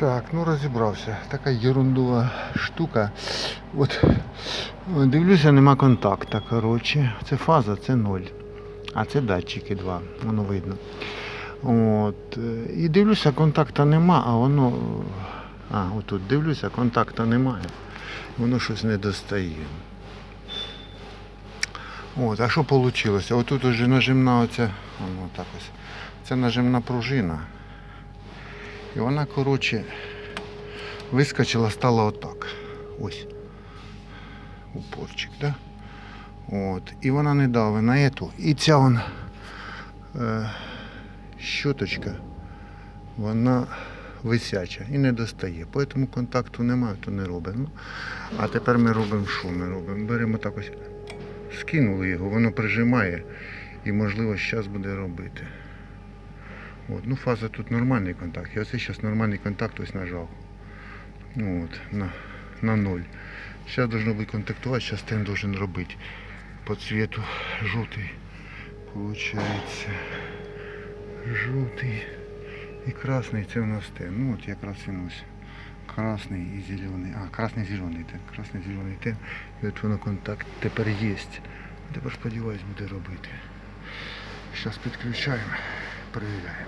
Так, ну розібрався. Така ерундова штука. От е, дивлюся, нема контакта. Коротше, це фаза, це ноль. А це датчики два, воно видно. От. е, І дивлюся, контакта нема, а воно. е, А, отут дивлюся, контакта немає. Воно щось не достає. От, а що вийшло? Отут уже нажимна оця, воно так ось. Це нажимна пружина. І вона, коротше, вискочила, стала отак. Ось. Упорчик, да? От. І вона не давить на ету. І ця вона е, щоточка, вона висяча і не достає. Тому контакту немає, то не робить. Ну, а тепер ми робимо що? Ми робимо? Беремо так ось, скинули його, воно прижимає і можливо зараз буде робити. От, ну фаза тут нормальний контакт. Я оце зараз нормальний контакт ось нажав. Ну, от, на, на ноль. Зараз должно бути контактувати, зараз тен должен робити. По цвету жовтий. Получається жовтий і красний це у нас тен. Ну от якраз він ось. Красний і зелений. А, красний зелений тен. Красний зелений тен. І от воно контакт тепер є. Тепер сподіваюсь буде робити. Зараз підключаємо, pregai.